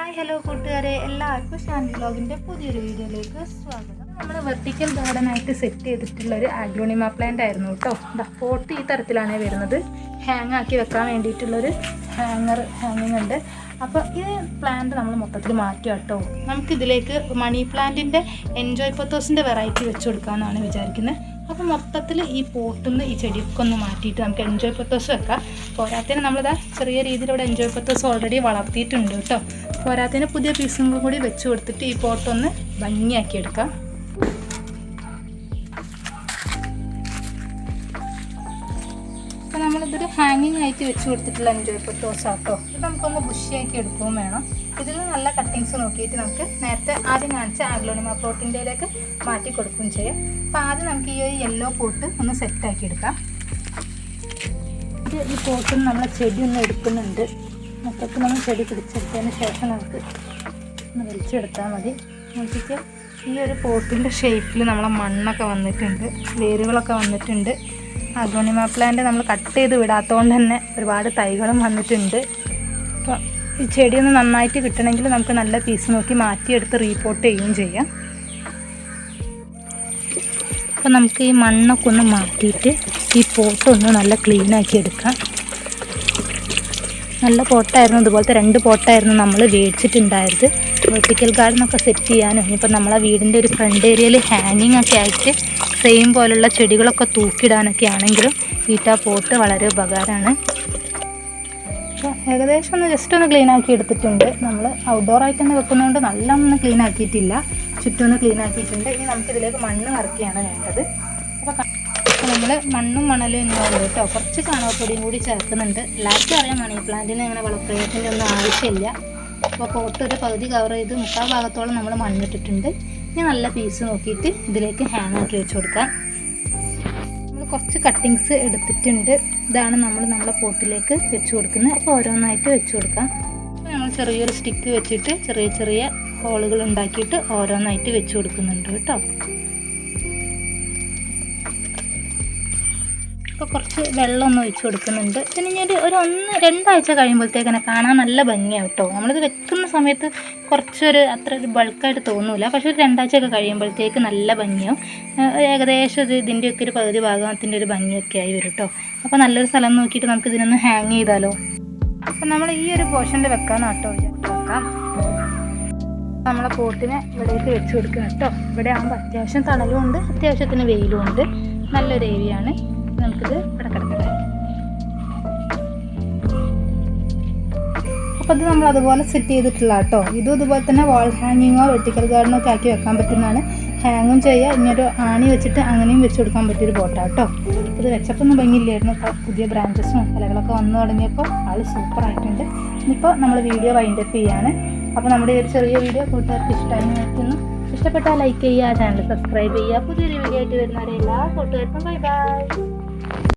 Hi hello കൂട്ടുകാരെ. എല്ലാവർക്കും ഷാൻഡി ബ്ലോഗിന്റെ പുതിയൊരു വീഡിയോയിലേക്ക് സ്വാഗതം. നമ്മൾ വെർട്ടിക്കൽ ഗാർഡനായിട്ട് സെറ്റ് ചെയ്തിട്ടുള്ള ഒരു ആഗ്ലോണിമ പ്ലാന്റ് ആയിരുന്നു കേട്ടോ. പോട്ട് ഈ തരത്തിലാണ് വരുന്നത്. ഹാങ് ആക്കി വെക്കാൻ വേണ്ടിയിട്ടുള്ളൊരു ഹാങ്ങർ ഹാങ്ങിങ് ഉണ്ട്. അപ്പോൾ ഇത് പ്ലാന്റ് നമ്മൾ മൊത്തത്തിൽ മാറ്റുക കേട്ടോ. നമുക്കിതിലേക്ക് മണി പ്ലാന്റിന്റെ എൻജോയ് പത്തോസിന്റെ വെറൈറ്റി വെച്ച് കൊടുക്കാമെന്നാണ് വിചാരിക്കുന്നത്. അപ്പോൾ മൊത്തത്തിൽ ഈ പോട്ടുന്ന് ഈ ചെടിയൊക്കെ ഒന്ന് മാറ്റിയിട്ട് നമുക്ക് എൻജോയ് പത്തോസ് വെക്കാം. പോരാത്തതിന് നമ്മളിതാ ചെറിയ രീതിയിൽ ഇവിടെ എൻജോയ് പത്തോസ് ഓൾറെഡി വളർത്തിയിട്ടുണ്ട് കേട്ടോ. പോരാത്തതിന് പുതിയ പീസും കൂടി വെച്ച് കൊടുത്തിട്ട് ഈ പോട്ടൊന്ന് ഭംഗിയാക്കി എടുക്കാം അപ്പോൾ നമ്മളിതൊരു ഹാങ്ങിങ് ആയിട്ട് വെച്ച് കൊടുത്തിട്ടുള്ള എൻജോയ് പത്തോസ് ആട്ടോ. ഇത് നമുക്കൊന്ന് ബുഷിയാക്കി എടുക്കുകയും വേണം. ഇതിൽ നല്ല കട്ടിങ്സ് നോക്കിയിട്ട് നമുക്ക് നേരത്തെ ആദ്യം കാണിച്ച ആഗ്ലോണിമ പ്രോട്ടീന്റെയിലേക്ക് മാറ്റി കൊടുക്കുകയും ചെയ്യാം. അപ്പോൾ ആദ്യം നമുക്ക് ഈ ഒരു യെല്ലോ പോട്ട് ഒന്ന് സെറ്റ് ആക്കി എടുക്കാം. ഈ പോട്ടിൽ നമ്മൾ ചെടി ഒന്ന് എടുക്കുന്നുണ്ട്. മൊത്തത്തിൽ നമ്മൾ ചെടി പിടിച്ചെടുത്തതിന് ശേഷം നമുക്ക് ഒന്ന് വലിച്ചെടുത്താൽ മതി. നോക്കിയിട്ട് ഈ ഒരു പോട്ടിന്റെ ഷേപ്പിൽ നമ്മളെ മണ്ണൊക്കെ വന്നിട്ടുണ്ട്. വേരുകളൊക്കെ വന്നിട്ടുണ്ട്. അഗോണിമ പ്ലാന്റ് നമ്മൾ കട്ട് ചെയ്ത് വിടാത്തതുകൊണ്ട് തന്നെ ഒരുപാട് തൈകളും വന്നിട്ടുണ്ട്. അപ്പോൾ ഈ ചെടിയൊന്ന് നന്നായിട്ട് കിട്ടണമെങ്കിൽ നമുക്ക് നല്ല പീസ് നോക്കി മാറ്റിയെടുത്ത് റീപോർട്ട് ചെയ്യുകയും ചെയ്യാം. അപ്പോൾ നമുക്ക് ഈ മണ്ണൊക്കെ ഒന്ന് മാറ്റിയിട്ട് ഈ പോട്ടൊന്ന് നല്ല ക്ലീൻ ആക്കി എടുക്കാം. നല്ല പോട്ടായിരുന്നു. ഇതുപോലത്തെ രണ്ട് പോട്ടായിരുന്നു നമ്മൾ മേടിച്ചിട്ടുണ്ടായത് വെർട്ടിക്കൽ ഗാർഡനൊക്കെ സെറ്റ് ചെയ്യാനും ഇനിയിപ്പോൾ നമ്മളെ വീടിന്റെ ഒരു ഫ്രണ്ട് ഏരിയയിൽ ഹാങ്ങിങ് ഒക്കെ ആയിട്ട് സെയിം പോലുള്ള ചെടികളൊക്കെ തൂക്കിയിടാനൊക്കെ ആണെങ്കിലും ഈറ്റാ പോട്ട് വളരെ ഉപകാരമാണ്. ഏകദേശം ഒന്ന് ജസ്റ്റ് ഒന്ന് ക്ലീൻ ആക്കി എടുത്തിട്ടുണ്ട്. നമ്മൾ ഔട്ട്ഡോർ ആയിട്ട് തന്നെ വെക്കുന്നതുകൊണ്ട് നല്ലോണം ക്ലീൻ ആക്കിയിട്ടില്ല. ചുറ്റും ഒന്ന് ക്ലീൻ ആക്കിയിട്ടുണ്ട്. ഇനി നമുക്കിതിലേക്ക് മണ്ണ് വർക്കിയാണ് വേണ്ടത്. അപ്പോൾ നമ്മൾ മണ്ണും മണലും ഇന്നുള്ളൂ കേട്ടോ. കുറച്ച് ചാണകപ്പൊടിയും കൂടി ചേർക്കുന്നുണ്ട്. എല്ലാവർക്കും അറിയാം മണി പ്ലാന്റിന് അങ്ങനെ വളപ്രയോഗത്തിന്റെ ഒന്നും ആവശ്യമില്ല. അപ്പോൾ പോട്ട് പകുതി കവർ ചെയ്ത് മുക്കാൽ ഭാഗത്തോളം നമ്മൾ മണ്ണിട്ടിട്ടുണ്ട്. ഇനി നല്ല പീസ് നോക്കിയിട്ട് ഇതിലേക്ക് ഹാങ് ആക്കി വെച്ച് കൊടുക്കാം. നമ്മൾ കുറച്ച് കട്ടിങ്സ് എടുത്തിട്ടുണ്ട്. ഇതാണ് നമ്മൾ നമ്മളെ പോട്ടിലേക്ക് വെച്ച് കൊടുക്കുന്നത്. അപ്പോൾ ഓരോന്നായിട്ട് വെച്ച് കൊടുക്കാം. അപ്പോൾ നമ്മൾ ചെറിയൊരു സ്റ്റിക്ക് വെച്ചിട്ട് ചെറിയ ചെറിയ ഹോളുകൾ ഉണ്ടാക്കിയിട്ട് ഓരോന്നായിട്ട് വെച്ച് കൊടുക്കുന്നുണ്ട് കേട്ടോ. ഇപ്പോൾ കുറച്ച് വെള്ളം ഒന്ന് ഒഴിച്ച് കൊടുക്കുന്നുണ്ട്. പിന്നെ ഞാൻ ഒരു ഒരു ഒന്ന് രണ്ടാഴ്ച കഴിയുമ്പോഴത്തേക്കിനെ കാണാൻ നല്ല ഭംഗിയാണ് കേട്ടോ. നമ്മളിത് വെക്കുന്ന സമയത്ത് കുറച്ചൊരു അത്ര ഒരു ബൾക്കായിട്ട് തോന്നൂല. പക്ഷേ ഒരു രണ്ടാഴ്ചയൊക്കെ കഴിയുമ്പോഴത്തേക്ക് നല്ല ഭംഗിയാവും. ഏകദേശം ഇത് ഇതിന്റെയൊക്കെ ഒരു പകുതി ഭാഗത്തിന്റെ ഒരു ഭംഗിയൊക്കെ ആയി വരും കേട്ടോ. അപ്പോൾ നല്ലൊരു സ്ഥലം നോക്കിയിട്ട് നമുക്ക് ഇതിനൊന്ന് ഹാങ് ചെയ്താലോ. അപ്പം നമ്മൾ ഈ ഒരു പോർഷനിൽ വെക്കാൻ കേട്ടോ വെക്കാം. നമ്മളെ പോട്ടിനെ ഇവിടേക്ക് വെച്ച് കൊടുക്കണം കേട്ടോ. ഇവിടെ ആകുമ്പോൾ അത്യാവശ്യം തണലും ഉണ്ട് അത്യാവശ്യത്തിന് വെയിലും ഉണ്ട്. നല്ലൊരു ഏരിയയാണ്. നമുക്കിത് ഇവിടെ കിടക്കട്ടെ അപ്പോൾ ഇത് നമ്മൾ അതുപോലെ സെറ്റ് ചെയ്തിട്ടില്ല കേട്ടോ ഇതും ഇതുപോലെ തന്നെ വാൾ ഹാങ്ങിങ്ങോ വെർട്ടിക്കൽ ഗാർഡനോ ഒക്കെ ആക്കി വെക്കാൻ പറ്റുന്നതാണ്. ഹാങ്ങും ചെയ്യുക ഇങ്ങനൊരു ആണി വെച്ചിട്ട് അങ്ങനെയും വെച്ച് കൊടുക്കാൻ പറ്റിയൊരു ബോട്ടാണ് കേട്ടോ ഇത് വെച്ചപ്പോൾ ഒന്നും ഭംഗിയില്ലായിരുന്നു ഇപ്പോൾ പുതിയ ബ്രാഞ്ചസും ഇലകളൊക്കെ വന്നു തുടങ്ങിയപ്പോൾ ആൾ സൂപ്പർ ആയിട്ടുണ്ട്. ഇനിയിപ്പോൾ നമ്മൾ വീഡിയോ വൈൻഡ് അപ്പ് ചെയ്യാണ്. അപ്പോൾ നമ്മുടെ ഈ ഒരു ചെറിയ വീഡിയോ കൂട്ടുകാർക്ക് ഇഷ്ടമായി നിൽക്കുന്നു ഇഷ്ടപ്പെട്ടാൽ ലൈക്ക് ചെയ്യുക ചാനൽ സബ്സ്ക്രൈബ് ചെയ്യുക. പുതിയൊരു വീഡിയോ ആയിട്ട് വരുന്നവരെ എല്ലാ കൂട്ടുകാർക്കും ബൈ ബൈ